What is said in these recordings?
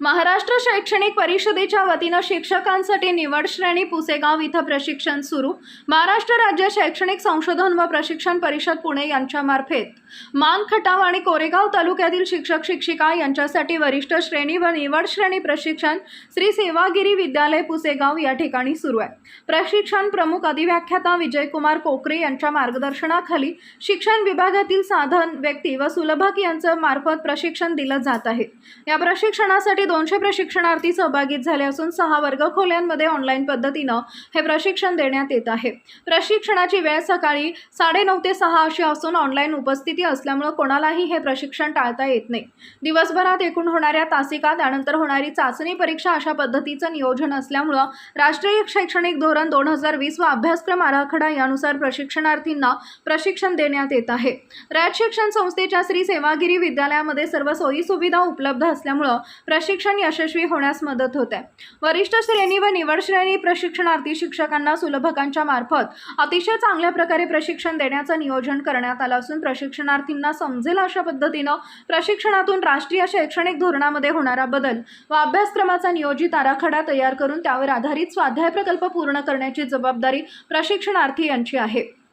महाराष्ट्र शैक्षणिक परिषदेच्या वतीनं शिक्षकांसाठी निवड श्रेणी पुसेगाव इथं प्रशिक्षण सुरू. महाराष्ट्र राज्य शैक्षणिक संशोधन व प्रशिक्षण परिषद पुणे यांच्यामार्फत. मान खटाव आणि कोरेगाव तालुक्यातील शिक्षक शिक्षिका यांच्यासाठी वरिष्ठ श्रेणी व निवड श्रेणी प्रशिक्षण श्री सेवागिरी विद्यालय पुसेगाव या ठिकाणी सुरू आहे. प्रशिक्षण प्रमुख अधिव्याख्याता विजयकुमार कोकरे यांच्या मार्गदर्शनाखाली शिक्षण विभागातील साधन व्यक्ती व सुलभक यांचं मार्फत प्रशिक्षण दिलं जात आहे. या प्रशिक्षणासाठी दोनशे प्रशिक्षणार्थी सहभागी झाले असून सहा वर्ग खोल्यांमध्ये ऑनलाईन पद्धतीनं हे प्रशिक्षण देण्यात येत आहे. प्रशिक्षणाची वेळ सकाळी साडेनऊ ते सहा अशी असून ऑनलाईन उपस्थिती असल्यामुळं कोणालाही हे प्रशिक्षण टाळता येत नाही. दिवसभरात एकूण होणाऱ्या तासिका त्यानंतर होणारी चाचणी परीक्षा अशा पद्धतीचं नियोजन असल्यामुळं राष्ट्रीय शैक्षणिक धोरण दोन हजार वीस व अभ्यासक्रम आराखडा यानुसार प्रशिक्षणार्थींना प्रशिक्षण देण्यात येत आहे. राज शिक्षण संस्थेच्या श्री सेवागिरी विद्यालयामध्ये सर्व सोयी सुविधा उपलब्ध असल्यामुळं प्रशिक्षण यशस्वी होण्यास मदत होते. वरिष्ठ श्रेणी व निवड श्रेणी प्रशिक्षणार्थी शिक्षकांना सुलभकांच्या मार्फत अतिशय चांगल्या प्रकारे प्रशिक्षण देण्याचं नियोजन करण्यात आलं असून प्रशिक्षणार्थींना समजेल अशा पद्धतीनं प्रशिक्षणातून राष्ट्रीय शैक्षणिक धोरणामध्ये होणारा बदल व अभ्यासक्रमाचा नियोजित आराखडा तयार करून त्यावर आधारित स्वाध्याय प्रकल्प पूर्ण करण्याची जबाबदारी प्रशिक्षणार्थी यांची आहे.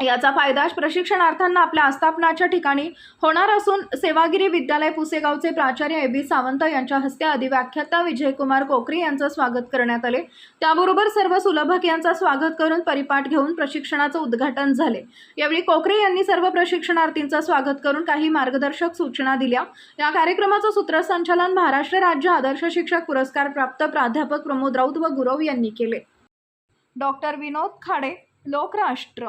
याचा फायदा प्रशिक्षणार्थ्यांना आपल्या आस्थापनाच्या ठिकाणी होणार असून सेवागिरी विद्यालय पुसेगावचे प्राचार्य ए बी सावंत यांच्या हस्ते अधिव्याख्याता विजयकुमार कोकरे यांचं स्वागत करण्यात आले. त्याबरोबर सर्व सुलभक यांचा स्वागत करून परिपाठ घेऊन प्रशिक्षणाचं उद्घाटन झाले. यावेळी कोकरे यांनी सर्व प्रशिक्षणार्थींचं स्वागत करून काही मार्गदर्शक सूचना दिल्या. या कार्यक्रमाचं सूत्रसंचालन महाराष्ट्र राज्य आदर्श शिक्षक पुरस्कार प्राप्त प्राध्यापक प्रमोद राऊत व गुरव यांनी केले. डॉक्टर विनोद खाडे लोकराष्ट्र.